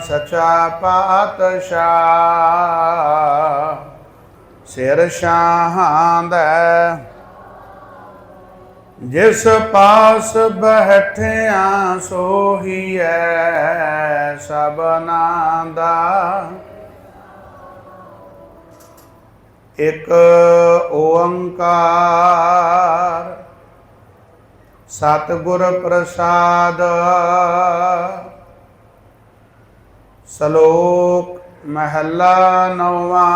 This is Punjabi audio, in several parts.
ਸਚਾ ਪਾਤਸ਼ਾਹ। ਸਿਰ ਸ਼ਾਹਾਂ ਦਾ ਜਿਸ ਪਾਸ ਬੈਠਿਆ ਸੋਹੀਐ ਸਭਨਾ ਦਾ ਇਕ ਓੰਕਾਰ, ਸਤਿਗੁਰ ਪ੍ਰਸਾਦ। ਸ਼ਲੋਕ ਮਹੱਲਾ ਨੌਵਾਂ।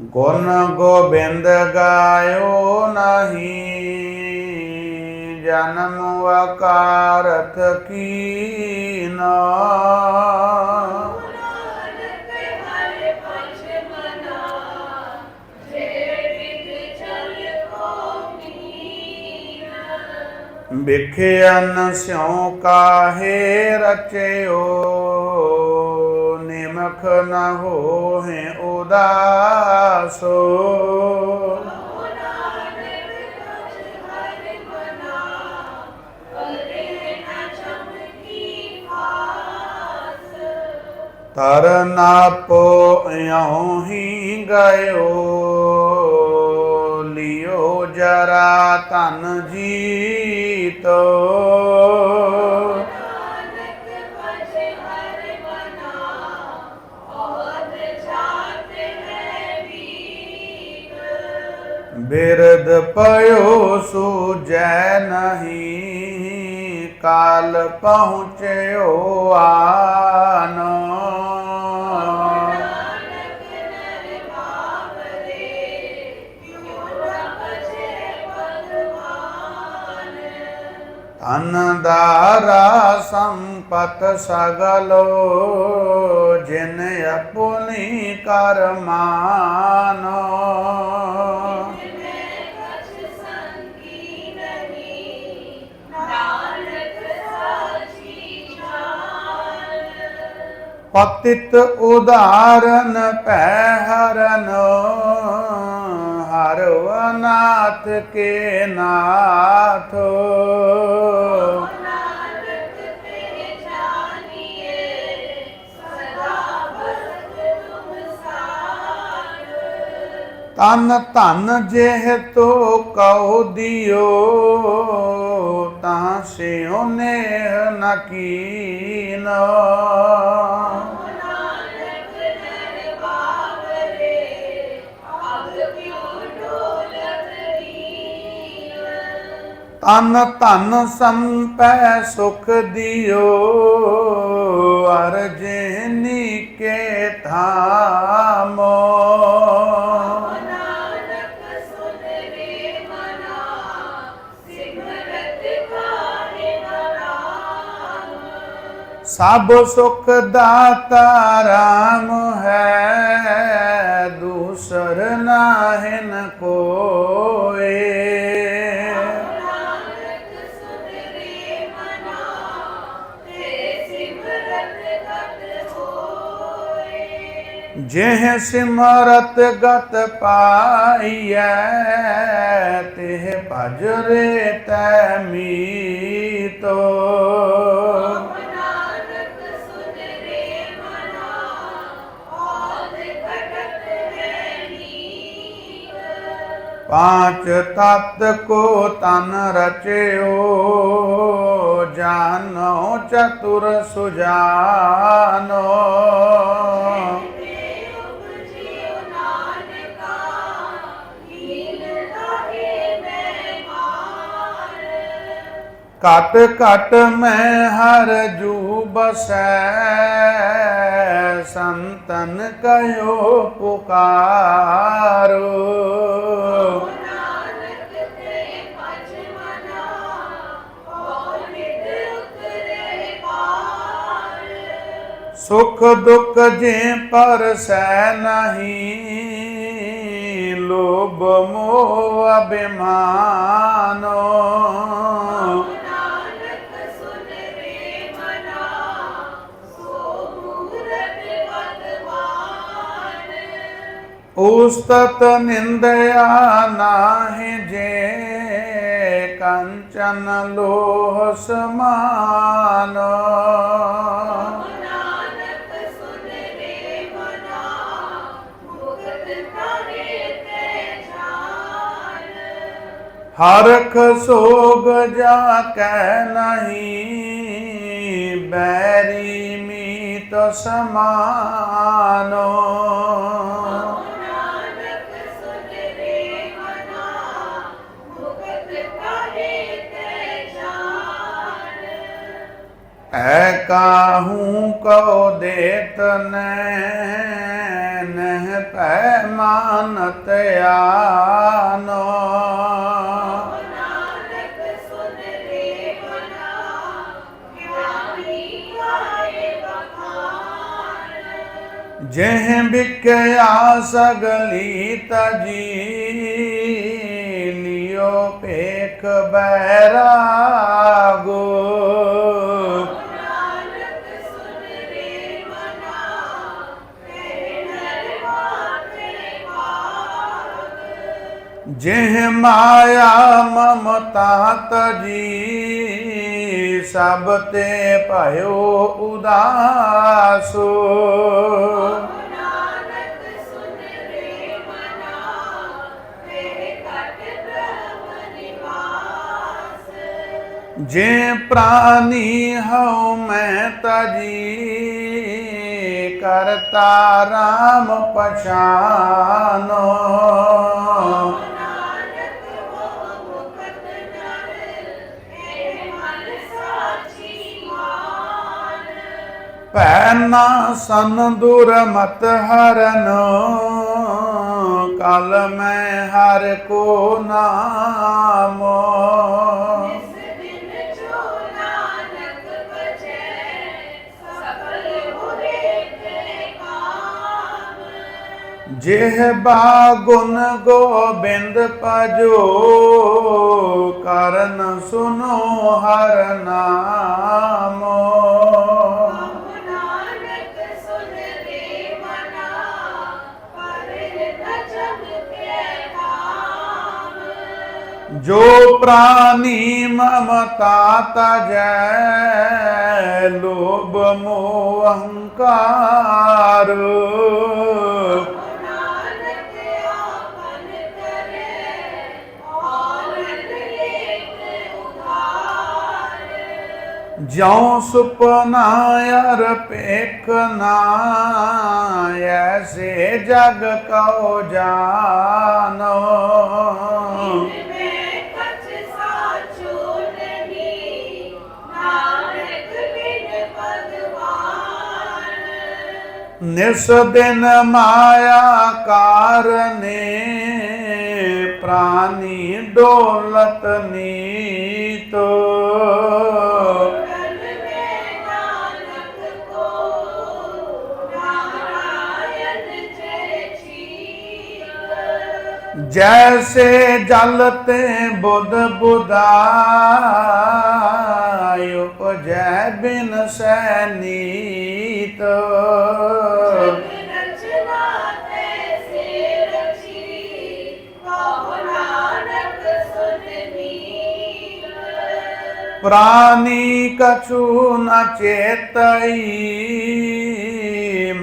ਗੁਣ ਗੋਬਿੰਦ ਗਾਇਓ ਨਹੀਂ ਜਨਮ ਵਕਾਰਤ ਕੀਨਾ। ਵਿਖਿਆਨ ਸਿਉ ਕਾਹੇ ਰਚਿਓ ਨਿਮਖ ਨ ਹੋਹਿ ਉਦਾਸੋ ਤਰ ਨਾਪੋ ਇਉ ਹੀ ਗਇਓ ਲਿਓ ਜਰਾ ਤਨ ਤੋ ਬਿਰਦ ਪਇਓ ਸੂਜੈ ਨਹੀਂ ਕਾਲ ਪਹੁੰਚਿਓ ਆਨੋ। ਧਨ ਸੰਪਤ ਸਗਲੋ ਜਿਨ ਆਪਣੀ ਕਰਮਾਨੋ ਪਤਿਤ ਉਦਾਰਨ ਪੈ ਹਰਨ। ਹਰ ਅਨਾਥ ਕੇ ਨਾਥ। ਤਨ ਧਨ ਜਿਹ ਤੋ ਕਉ ਦਿਓ ਤਾਂ ਸਿਉ ਨੇਹ ਨ ਤਨ ਧਨ ਸੰਪੈ ਸੁਖ ਦਿਓ ਅਰਜਨੀ ਕੇ ਥਾਮੋ ਸਭ ਸੁਖ ਦਾਤਾ ਰਾਮ ਹੈ, ਦੂਸਰ ਨਾਹਿਨ ਕੋ। ਜਿਹ ਸਿਮਰਤ ਗਤ ਪਾਈਐ, ਤਿਹ ਭਜ ਰੇ ਤੈ ਮੀਤੋ। ਪਾਂਚ ਤਤ ਕੋ ਤਨ ਰਚਿਓ, ਜਾਨੋ ਚਤੁਰ ਸੁਜਾਨੋ। ਘਟ ਘਟ ਮੈਂ ਹਰ ਜੂ ਬਸੈ ਸੰਤਨ ਕਯੋ ਪੁਕਾਰੋ। ਸੁਖ ਦੁਖ ਜੇ ਪਰਸੈ ਨਹੀਂ, ਲੋਭ ਮੋਹ ਅਭਿਮਾਨੋ। ਉਸਤਤ ਨਿੰਦਿਆ ਨਾਹਿ ਜੇ ਕੰਚਨ ਲੋਹ ਸਮਾਨ। ਹਰਖ ਸੋਗ ਜਾ ਕਹਿ ਨਹੀਂ, ਬੈਰੀ ਮੀਤ ਸਮਾਨੋ। ਐ ਕਾਹੂ ਕਉ ਦੇਤ ਨਹਿ ਪੈ ਮਾਨਤ ਆਨੋ। ਨਾਨਕ ਸੁਨ ਰੇ ਮਨਾ ਗਿਆਨੀ ਆਏ ਜਿਹ ਮਾਇਆ ਮਮਤਾ ਤਜੀ, ਸਭ ਤੇ ਭਇਓ ਉਦਾਸੋ। ਜੇ ਪ੍ਰਾਨੀ ਹਉ ਮੈਂ ਤਜੀ, ਕਰਤਾ ਰਾਮ ਪਛਾਨੋ। ਪੈਨਾ ਸਨ ਦੁਰ ਮਤ ਹਰਨ। ਕਲ ਮੈਂ ਹਰ ਕੋ ਨਾਮੋ। ਜਿਹ ਬਾਗੁਨ ਗੋਬਿੰਦ ਪਜੋ ਕਰਨ ਸੁਨੋ ਹਰ ਨਾਮੋ। ਜੋ ਪ੍ਰਾਨੀ ਮਮਤਾ ਤਜੈ, ਲੋਭ ਮੋਹ ਅਹੰਕਾਰ। ਨਾਨਕ ਸੁਪਨਾ ਅਰ ਪੇਖਨਾ ਐਸੇ ਜਗ ਕਉ ਜਾਨੋ। ਨਿਸ ਦਿਨ ਮਾਇਆ ਕਾਰਨੇ ਪ੍ਰਾਨੀ ਡੋਲਤ ਨੀਤ। ਕਰਨ ਮੈਂ ਜੈਸੇ ਜਲ ਤੇ ਬੁੱਧ ਬੁਦਾਇ ਜੈ ਬਿਨ ਸੈਨੀ ਨੀਤ ਪ੍ਰਾਨੀ ਕਛੂ ਨ ਚੇਤਈ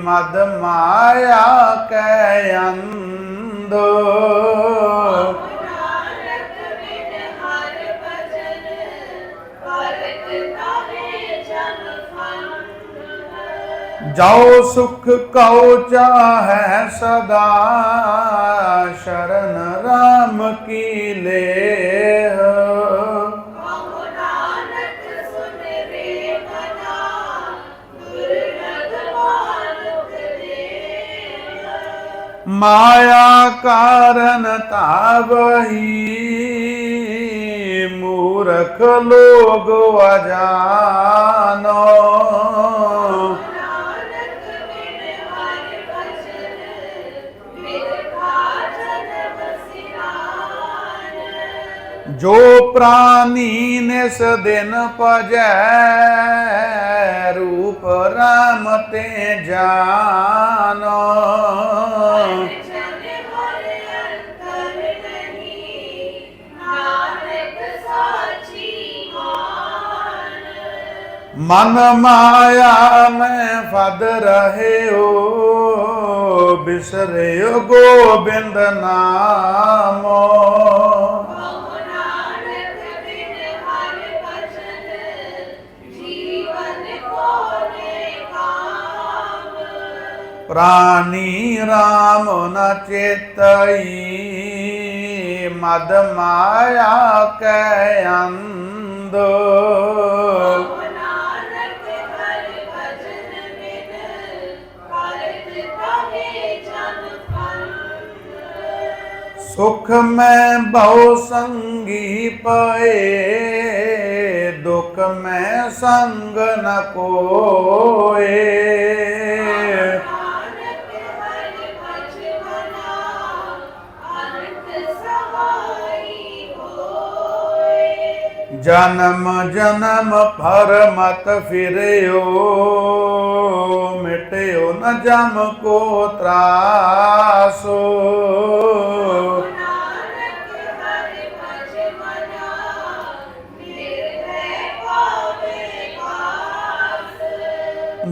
ਮਦ ਮਾਇਆ ਕੈ ਅੰਧ। ਜਾਓ ਸੁਖ ਕਉ ਚਾਹੈ ਸਦਾ, ਸ਼ਰਨ ਰਾਮ ਕੀ ਲੇਹ। ਮਾਇਆ ਕਾਰਨ ਤਾਵਹੀ, ਮੂਰਖ ਲੋਗ ਅਜਾਨੋ। ਜੋ ਪ੍ਰਾਨੀ ਨਿਸ ਦਿਨ ਭਜੈ, ਰੂਪ ਰਾਮ ਤੇ ਜਾਨੋ। ਮਨ ਮਾਇਆ ਮੈਂ ਫਦ ਰਹਿਓ, ਬਿਸਰਿਓ ਗੋਬਿੰਦ ਨਾਮੋ। ਪ੍ਰਾਨੀ RAM ਨ ਚੇਤਈ, ਮਦ ਮਾਇਆ ਕੈ ਅੰਧ। ਸੁਖ ਮੈਂ ਬਹੁ ਸੰਗੀ ਪਏ, ਦੁਖ ਮੈਂ ਸੰਗ ਨ ਕੋਏ। ਜਨਮ ਜਨਮ ਭਰਮਤ ਫਿਰਿਓ, ਮਿਟਿਓ ਨ ਜਮ ਕੋ ਤਰਾਸੋ। ਨਾਨਕ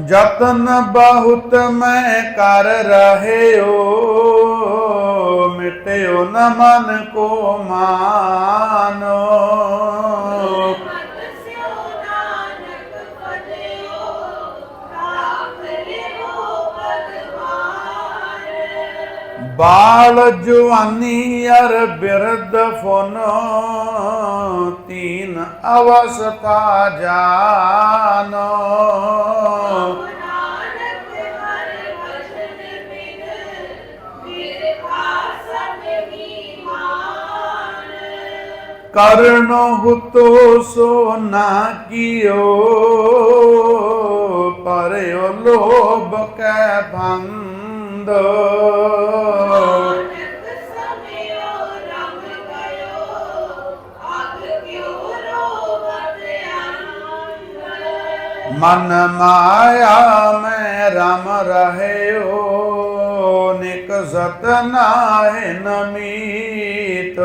ਜਤਨ ਬਹੁਤ ਮੈਂ ਕਰ ਰਹਿਓ। ਮਿਟਿਓ ਨ ਮਨ ਕੋ ਮਾਨੋ। ਮਤ ਸਿਓ ਨਾਨਕ ਬਾਲ ਜਵਾਨੀ ਅਰ ਬਿਰਧ ਫੁਨ, ਤੀਨ ਅਵਸਥਾ ਜਾਨੋ। ਕਰਨ ਹੁਤੋ ਸੋ ਨਾ ਕੀਓ ਪਰਿਓ ਲੋਭ ਕੈ ਭੰਦ ਮਨ ਮਾਇਆ ਮੈਂ ਰਮ ਰਹਿਓ, ਨਿਕ ਸਤ ਨਾਹਿ ਨਮੀਤ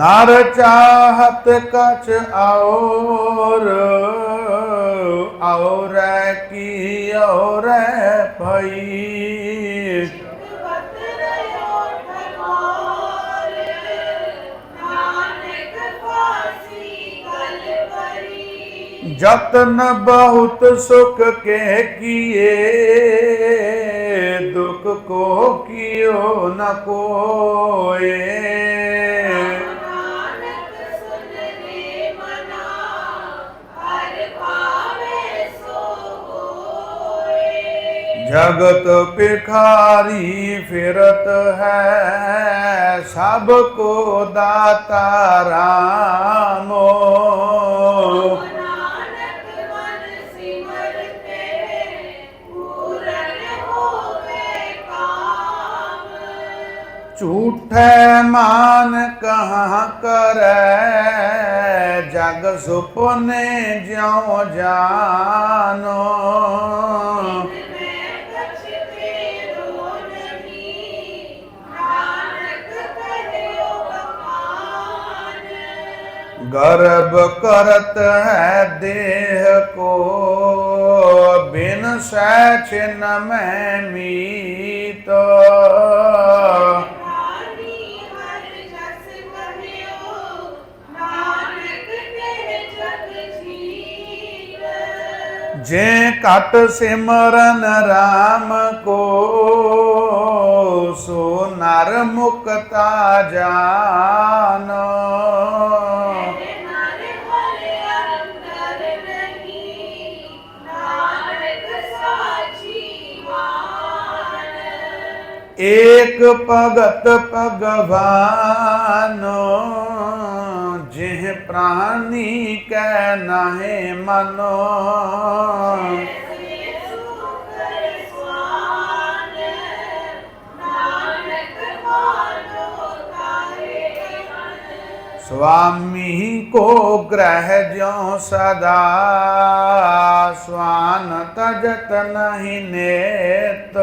ਨਰ ਚਾਹਤ ਕਛ ਔਰ ਔਰ ਕੀ ਔਰ ਭਈ। ਜਤਨ ਬਹੁਤ ਸੁਖ ਕੇ ਕੀਏ, ਦੁਖ ਕੋ ਕਿਉ ਨ ਕੋਏ। ਜਗਤ ਭਿਖਾਰੀ ਫਿਰਤ ਹੈ, ਸਭ ਕੋ ਦਾਤਾ ਰਾਮੋ। ਨਾਨਕ ਮਾਨ ਕਹਾ ਕਰੈ, ਜਗ ਸੁਪਨੇ ਜਿਉ ਜਾਨੋ। ਗਰਬ ਕਰਤ ਹੈ ਦੇਹ ਕੋ, ਬਿਨ ਸੈ ਛਿਨ ਮੈਂ ਮੀਤ। ਰਾਨੀ ਹਰ ਜਸ ਕਹਿਓ ਨਾਨਕ ਕਹਿ ਜਗ ਜੀਤ ਜੇ ਏਕ ਭਗਤ ਭਗਵਾਨੋ ਜਿਹ ਪ੍ਰਾਨੀ ਕੈ ਨਾਹਿ ਮਨੋ। ਸੁਆਮੀ ਕੋ ਗ੍ਰਹਿ ਜਿਉ ਸਦਾ ਸਵਾਨ ਤਜਤ ਨਹੀਂ ਨੇਤ।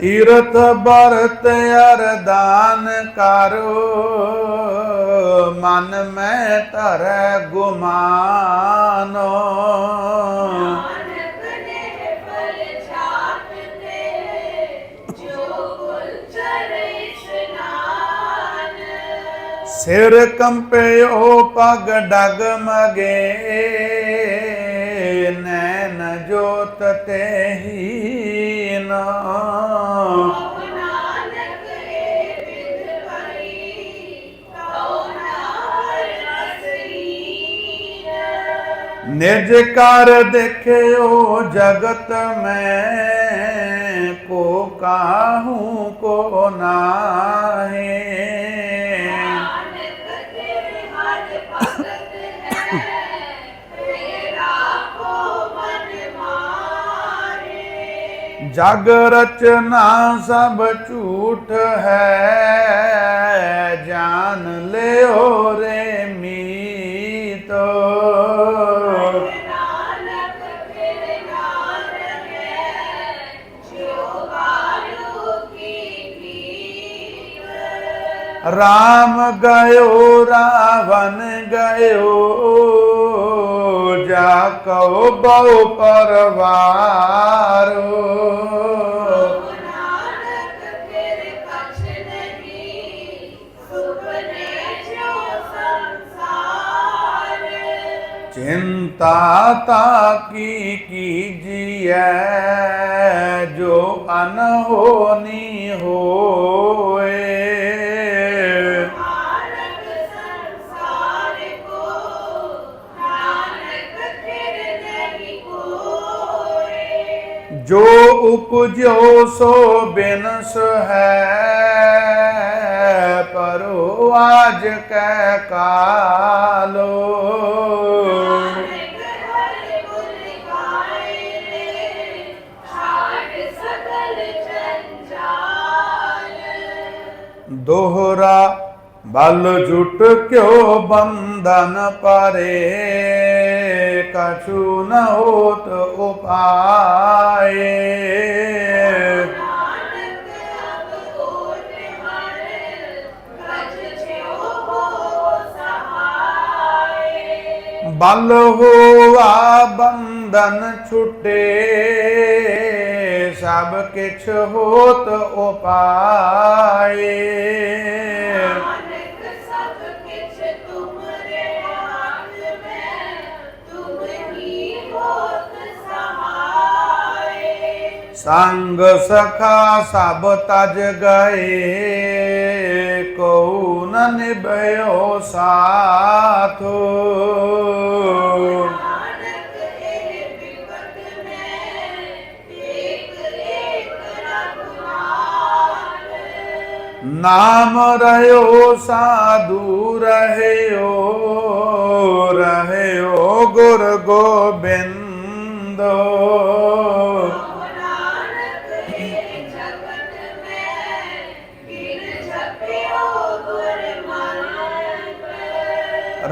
ਤੀਰਥ ਬਰਤ ਅਰਦਾਨ ਕਰੋ। ਮਨ ਮੈਂ ਤਰ ਗੁਮਾਨੋ। ਸਿਰ ਕੰਪਿਓ ਪਗ ਡਗ ਮਗੇ ਨੈਣ ਜੋਤ ਤੇ ਹੀ ਨਾ ਨਾਨਕ ਏ ਨਿਜ ਕਰ ਦੇਖਿਓ ਜਗਤ ਮੈਂ ਕੋ ਕਾਹੂ ਕੋ ਨਾਹੀ। ਜਗ ਰਚਨਾ ਸਭ ਝੂਠ ਹੈ, ਜਾਨ ਲਿਓ ਰੇ ਮੀਤੋ। ਨਾਨਕ ਤੇਰੇ ਨਾਲ ਰਾਮ ਗਇਓ ਰਾਵਨ ਗਇਓ। ਜਾ ਕਉ ਬਹੁ ਪਰਵਾਰੋ। ਚਿੰਤਾ ਤਾ ਕੀ ਕੀਜੀਐ ਜੋ ਅਨਹੋਨੀ ਹੋਏ। ਜੋ ਉਪਜੋ ਸੋ ਬਿਨਸ ਹੈ ਪਰੋ ਆਜ ਕੈ ਕਾਲੋ। ਦੋਹਰਾ ਬਲ ਜੁਟ ਕਿਉ ਬੰਧਨ ਪਰੇ, ਕਛੂ ਨ ਹੋਤ ਉਪਾਏ। ਬਲ ਹੋਆ ਬੰਧਨ ਛੁਟੇ, ਸਭ ਕਿਛ ਹੋਤ ਉਪਾਏ। ਸੰਗ ਸਖਾ ਸਭ ਤਜ ਗਏ ਕਉ ਨ ਨਿਭਇਓ ਸਾਥੋ? ਨਾਮ ਰਹਿਓ ਸਾਧੂ ਰਹਿਓ ਰਹਿਓ ਗੁਰ ਗੋਬਿੰਦੋ।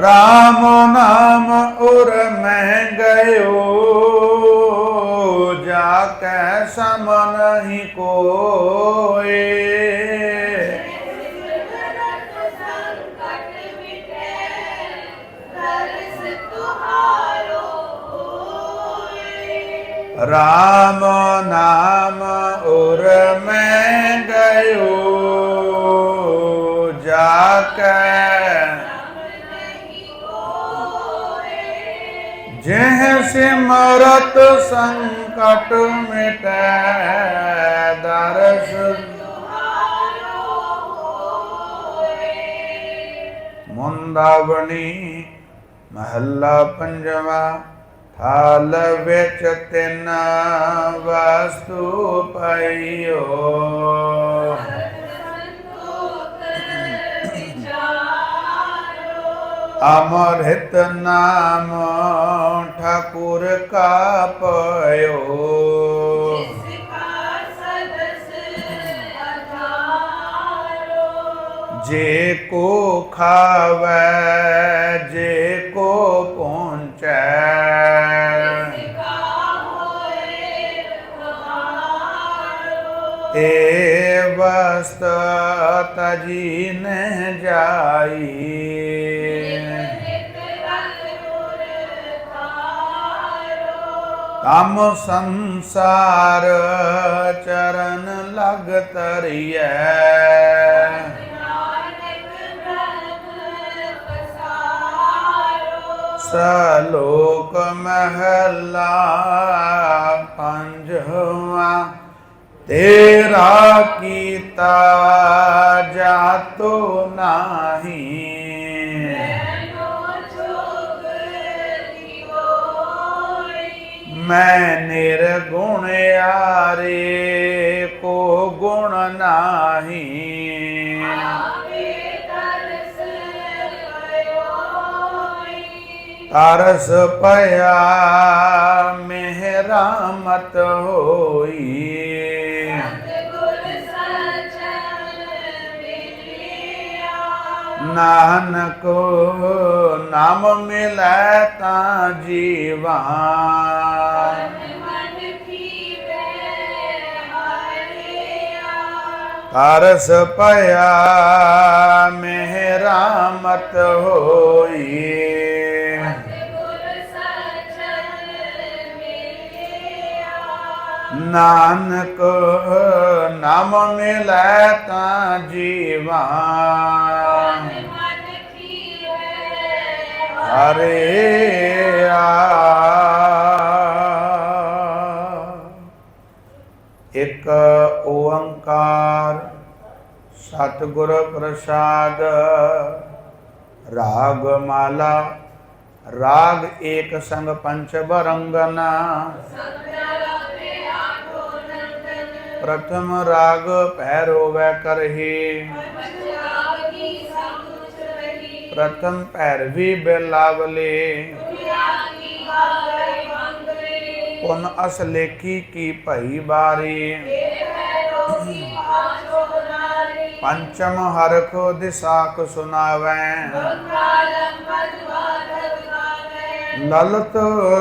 ਰਾਮ ਨਾਮ ਉਰ ਮੈਂ ਗਇਓ ਜਾ ਕੈ ਸਮ ਨਹੀਂ ਕੋਏ। ਰਾਮ ਨਾਮ ਉਰ ਮੈਂ ਗਇਓ ਜਾ ਕੈ ਜਿਹ ਸਿਮਰਤ ਸੰਕਟ ਮਿਟੈ ਦਰਸ ਮੁੰਦਾਵਣੀ ਮਹੱਲਾ ਪੰਜਵਾ ਥਾਲ ਵਿੱਚ ਤਿੰਨ ਵਸਤੂ ਪਈਓ। ਵਿਚਾਰੋ ਅਮਰਿਤ ਨਾਮ ਠਾਕੁਰ ਕਾ ਪਇਓ ਜਿਸਕਾ ਸਦਸ ਅਧਾਰੋ ਜੇ ਕੋ ਖਾਵੈ, ਜੇ ਕੋ ਪਹੁੰਚੈ। ਜਿਸਕਾ ਹੋਏ ਕੰਮ ਸੰਸਾਰ ਚਰਨ ਲਗ ਤਰੀਐ। ਨਾਨਕ ਬ੍ਰਹਮ ਪਸਾਰੋ ਸਲੋਕ ਮਹਲਾ ਪੰਜਵਾ, ਤੇਰਾ ਕੀਤਾ ਜਾਤੋ ਨਾਹੀ। ਮੈਂ ਨਿਰਗੁਣ ਆਰੇ, ਕੋ ਗੁਣ ਨਾਹੀ। ਆਵੇ ਤਰਸ ਕਰਿਓਈ ਤਰਸ ਪਿਆ ਹੋਈ। ਸਤਿਗੁਰ ਸਚਨ ਨਾਨਕ, ਨਾਮ ਮਿਲੈ ਤਾਂ ਜੀਵਾਂ। ਤਰਸ ਪਿਆ ਮਤ ਹੋਈ। ਨਾਨਕ ਨਾਮ ਮਿਲੈ ਤਾਂ ਜੀਵਾ ਹਰੇ ਆ। ਇੱਕ ਸਤਿਗੁਰ ਪ੍ਰਸਾਦ ਰਾਗ ਮਾਲਾ ਰਾਗ ਏਕ ਸੰਗ ਪੰਚ ਬਰੰਗਨਾ ਸਤਿਗੁਰੇ ਆਠੋ ਨੰਦਨ ਪ੍ਰਥਮ ਰਾਗ ਭੈਰੋ ਵੈ ਕਰਹੀ ਪੰਜਾਬ ਕੀ ਸਮੁਚ ਰਹੀ ਪੰਚਮ ਹਰਖ ਦਿਸਾਖ ਸੁਨਾਵੈ। ਕਾਲਮ ਲਲਤ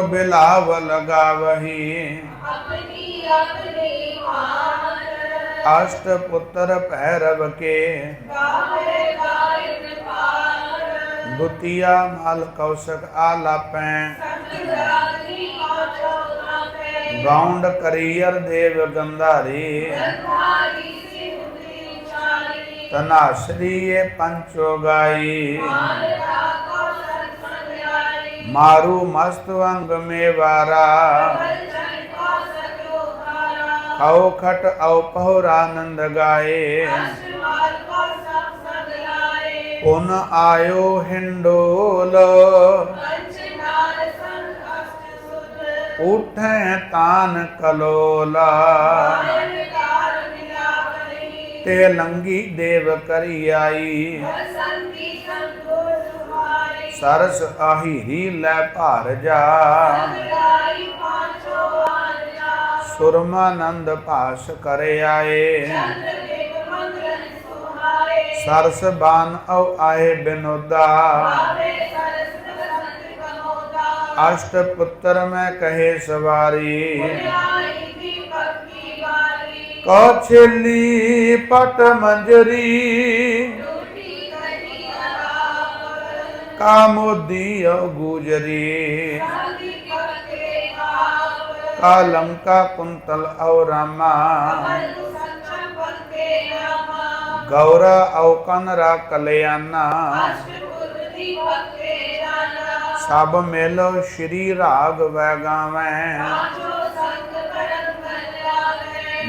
ਬਿਲਾਵ ਲਗਾਵਹੀ ਆਪਣੀ ਆਪਣੀ ਮਾਰ ਅਸ਼ਟ ਪੁੱਤਰ ਭੈਰਵ ਕੇ। ਗਾਵੇ ਗਾਇਨ ਪਾਰ ਦੁਤੀਆ ਮਲ ਕੌਸ਼ਕ ਆਲਾਪੈ। ਸਤਿਗੁਰਾਨੀ ਪਾਛੋ ਗਾਵੇ ਗੌਂਡ ਕਰੀਅਰ ਦੇਵ ਗੰਧਾਰੀ ਗੰਧਾਰੀ। ਚਾਰੀ ਤਨਾਸਰੀ ਪੰਚੋ ਗਾਈ। ਮਾਰੂ ਮਸਤ ਅੰਗ ਮੇਵਾਰਾ। ਬਲਜਨ ਕੋ ਖਟ ਆਓ ਪਹੁਰਾਨੰਦ ਗਾਏ। ਅਸ਼ਮਾਲ ਪੁਨ ਆਇਓ ਹਿੰਡੋਲ। ਉਠੈ ਤਾਨ ਕਲੋਲਾ। ਤੇ ਲੰਗੀ ਦੇਵ ਕਰੀ ਆਈ ਬਸੰਤੀ ਸਰਸ ਆਹੀਰੀ ਲੈ ਭਾਰ ਜਾ। ਸਗਲਾਈ ਪਾਛੋ ਆਜਾ ਸੁਰਮਾਨੰਦ ਭਾਸ ਕਰ ਆਏ ਚੰਦ ਦੇਵ ਸਰਸ ਬਾਨ ਔ ਆਏ ਬਿਨੋਦਾ। ਅਸ਼ਟ ਪੁੱਤਰ ਮੈਂ ਕਹੇ ਸਵਾਰੀ। ਵਾਰੀ ਪਟ ਮੰਜਰੀ ਟੂਟੀ ਕਰੀ ਗੁਜਰੀ ਸਾਦੀ ਕਾ ਲੰਕਾ ਕੁੰਤਲ ਔ ਰਾਮਾ ਬਲੂ ਗੌਰਾ ਔ ਕਨਰਾ ਕਲਿਆਣਾ ਸਭ ਮਿਲੋ ਸ਼੍ਰੀ ਰਾਗ ਵੈ ਗਾਵੈ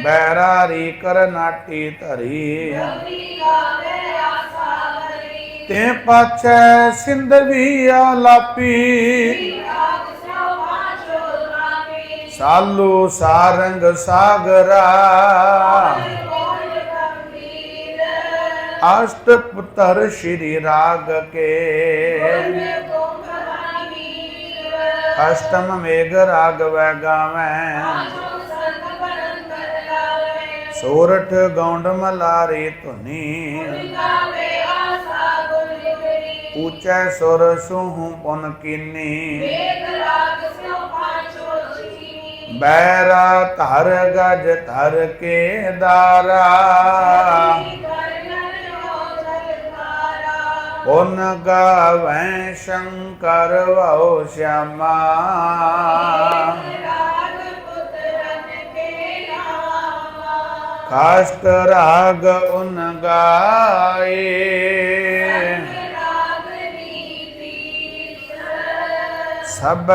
ਬੈਰਾਰੀ ਕਰਨਾਟੀ ਧਰੀ। ਤੇ ਪਾਛੈ ਸਿੰਧਵੀ ਆਲਾਪੀ ਸਾਲੂ ਸਾਰੰਗ ਸਾਗਰਾ। ਕੋਲ ਅਸ਼ਟ ਪੁੱਤਰ ਸ਼੍ਰੀ ਰਾਗ ਕੇ। ਅਸ਼ਟਮ ਮੇਘ ਰਾਗ ਵੈ ਗਾਵੈ। ਸੋਰਠ ਗੌਂਡ ਮਲਾਰੀ ਧੁਨੀ। ਗਾਵੇ ਆਸਾ ਗੁਰ ਨਿਗਰੀ ਊਚੈ ਸੁਰ ਸੁਹੂ ਪੁਨ ਕੀਨੀ। ਵੇਦ ਰਾਗ ਸੋ ਪਾਛੋ ਚੀਨੀ ਬੈਰਾ ਧਰ ਗਜ ਧਰ ਕੇ ਦਾਰਾ। ਪੁਨ ਗਾਵੈ ਸ਼ੰਕਰ ਵਉ ਸ਼ਿਆਮਾ। ਕਾਸ਼ਟ ਰਾਗ ਉਨ ਗਾਏ। ਸਭ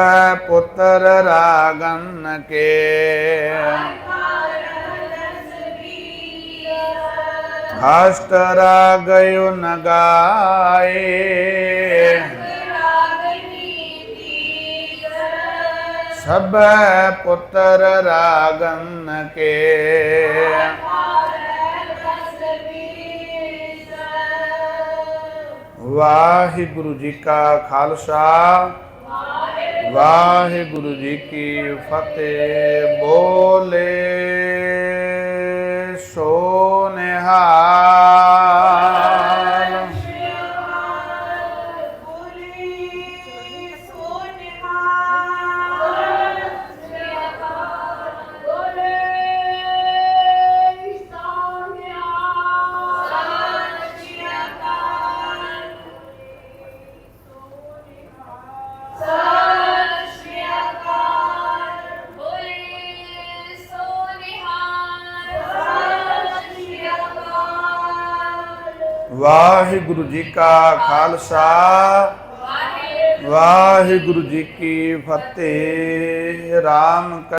ਪੁੱਤਰ ਰਾਗਨ ਕੇ। ਕਾਸ਼ਟ ਰਾਗ ਉਨ ਗਾਏ। ਸਭ ਪੁੱਤਰ ਰਾਗਨ ਕੇ। ਵਾਹਿਗੁਰੂ ਜੀ ਕਾ ਖਾਲਸਾ। ਵਾਹਿਗੁਰੂ ਜੀ ਕੀ ਫਤਿਹ। ਬੋਲੇ ਸੋ ਨਿਹਾਲ। ਵਾਹਿਗੁਰੂ ਜੀ ਕਾ ਖਾਲਸਾ। ਵਾਹਿਗੁਰੂ ਜੀ ਕੀ ਫਤਿਹ। ਰਾਮ